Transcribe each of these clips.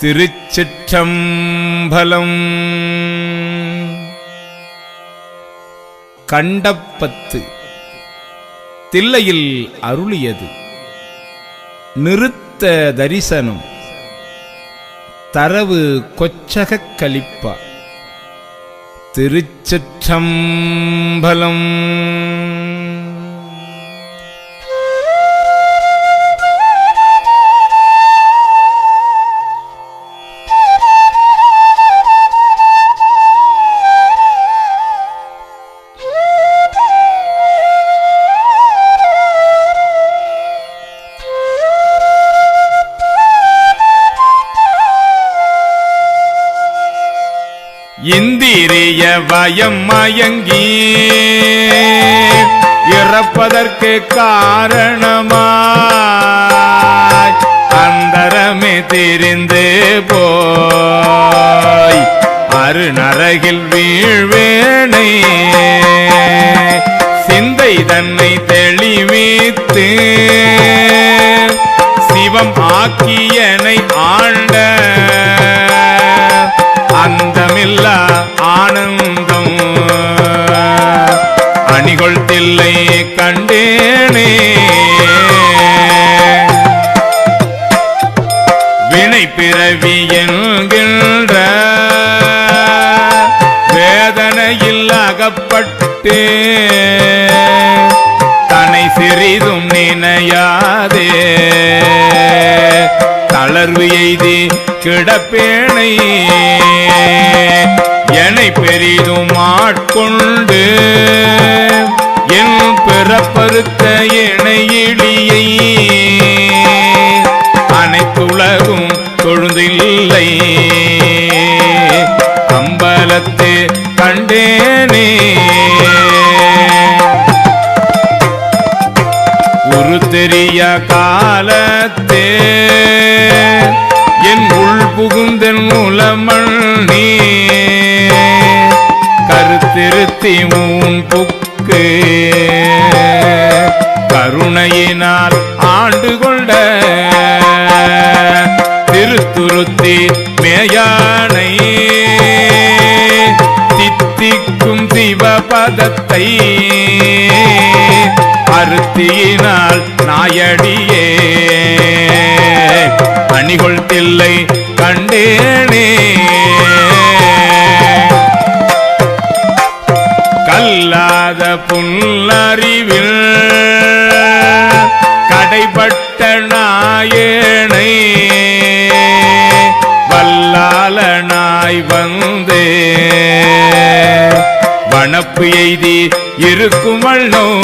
திருச்சிற்றம்பலம். கண்டப்பத்து தில்லையில் அருளியது. நிறுத்த தரிசனம் தரவு கொச்சகக் கலிப்பா திருச்சிற்றம்பலம். இந்திரிய வயம் மயங்கி இறப்பதற்கு காரணமாய் அந்தரமே தெரிந்து போய் அருநரகில் வீழ்வேனை சிந்தை தன்னை தெளிவித்து சிவம் ஆக்கியனை ஆண்ட என்கின்ற வேதனையில் அகப்பட்டு. தனை சிறிதும் நினையாதே. தளர்வு எய்தி கிடப்பேனை. என்னை பெரிதும் ஆட்கொண்டு என் பிறப்பருத்த இணையிலியை தொழுதில்லை அம்பலத்து கண்டேனே. ஒரு தெரிய காலத்தே என் உள் புகுந்தன் உலமணி கருத்திருத்தி ஊன் புக்கு கருணையினால் ஆண்டு கொண்ட திருத்துருத்தி மேயானை. தித்திக்கும் சிவபதத்தை அறுத்தியினால் நாயடியே. அணிகொள் தில்லை கண்டேனே. கல்லாத புல்லறிவில் பாலனாய் வந்தே. வனப்பு எய்தி இருக்கும் வண்ணோ.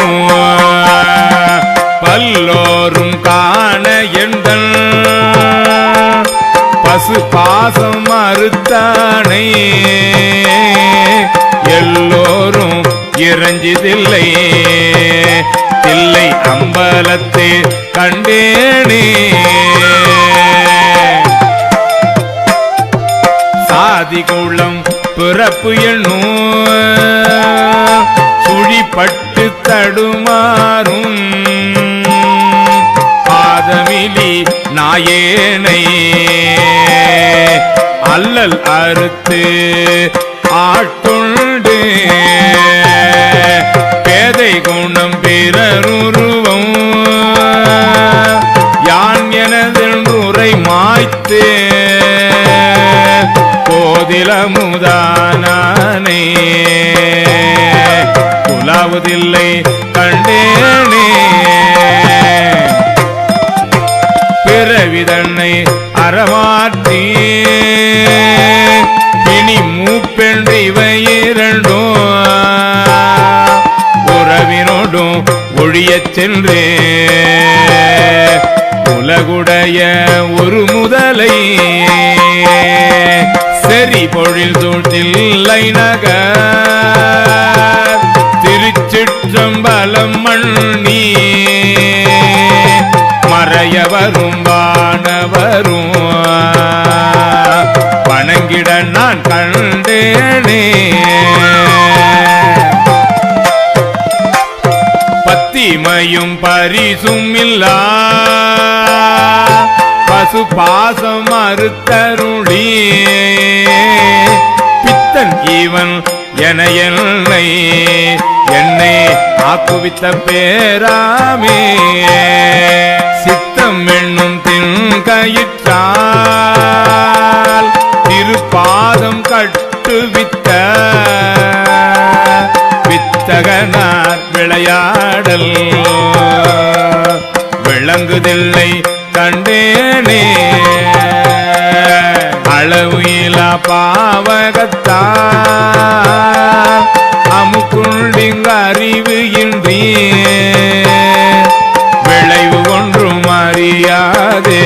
பல்லோரும் காண எந்தன். பசு பாசம் மறுத்தானை. எல்லோரும் இறஞ்சிதில்லை. தில்லை அம்பலத்தை கண்டேனே. ஆதிகுளம் பிறப்பு எண்ணும் சுழிப்பட்டு தடுமாறும். பாதமிலி நாயேனை அல்லல் அறுத்து ஆட்டுண்டு. பேதை குணம் பிறருருவம் யான் எனது நுரை மாய்த்தே. போதிலமுதானே குலாவதில்லை கண்டேனே. பிறவிதன்னை அறமாற்றி இனி மூப்பென்று இவை இரண்டும். உறவினோடும் ஒழியச் சென்றே உலகுடைய ஒரு முதலை. பொழில் சூழ்த்தில்லை நகர். திருச்சிற்றம்பலம் மண்ணி மறையவரும் வானவரும். வணங்கிட நான் கண்டேனே. பத்திமையும் பரிசும் இல்லா. பசு பாசம் மறுத்தருளியே தன் இவன் என என்னை என்னை ஆக்குவித்த பேராமே. சித்தம் என்னும் தின்கயிற்றால் திருப்பாதம் கட்டுவித்த வித்தகனார் விளையாடல் விளங்குதில்லை கண்டேனே. அளவு இலா பாவகத்தா அமுக்குண்டிங்க அறிவு இன்றி. விளைவு ஒன்றும் அறியாதே.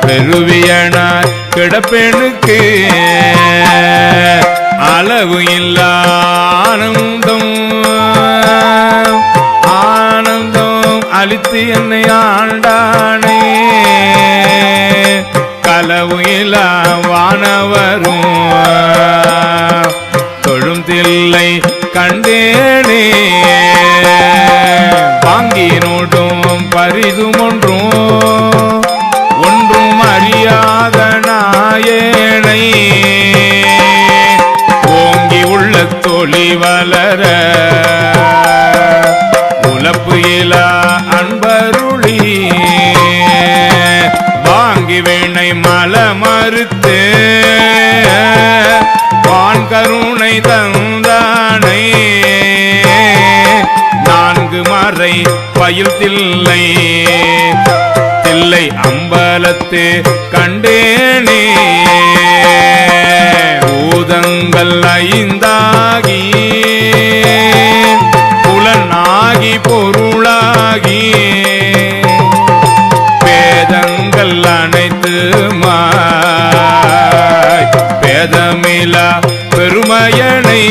பெருவியனார் கிடப்பெனுக்கு அளவு இல்லா ஆனந்தம். ஆனந்தம் அளித்து என்னை ஆண்டானே. களவு வானவரும். தொழும் தில்லை கண்டேனே. வாங்கினோடும் பரிதுமொன்றும் மறுத்து வான் கருணை தந்தானை. நான்கு மறை பயில் தில்லை தில்லை அம்பலத்து கண்டேனே. பேதமிலா பெருமையனை.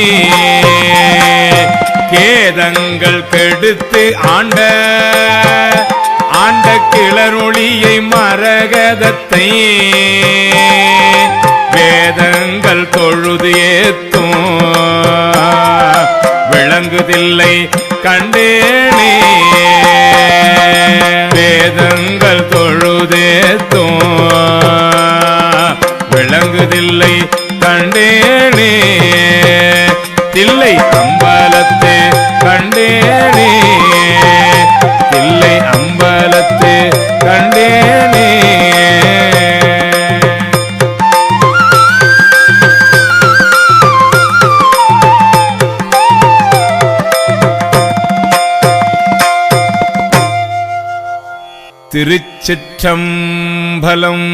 கேதங்கள் கெடுத்து ஆண்ட ஆண்ட கிளரொளியை மரகதத்தை. வேதங்கள் தொழுது ஏத்தும் விளங்குதில்லை கண்டேனே. வேதங்கள் தொழுதேத்தும் விளங்குதில்லை கண்டேனே. தில்லை அம்பலத்து கண்டேனே. தில்லை அம்பலத்து கண்டேனே. திருச்சிற்றம்பலம்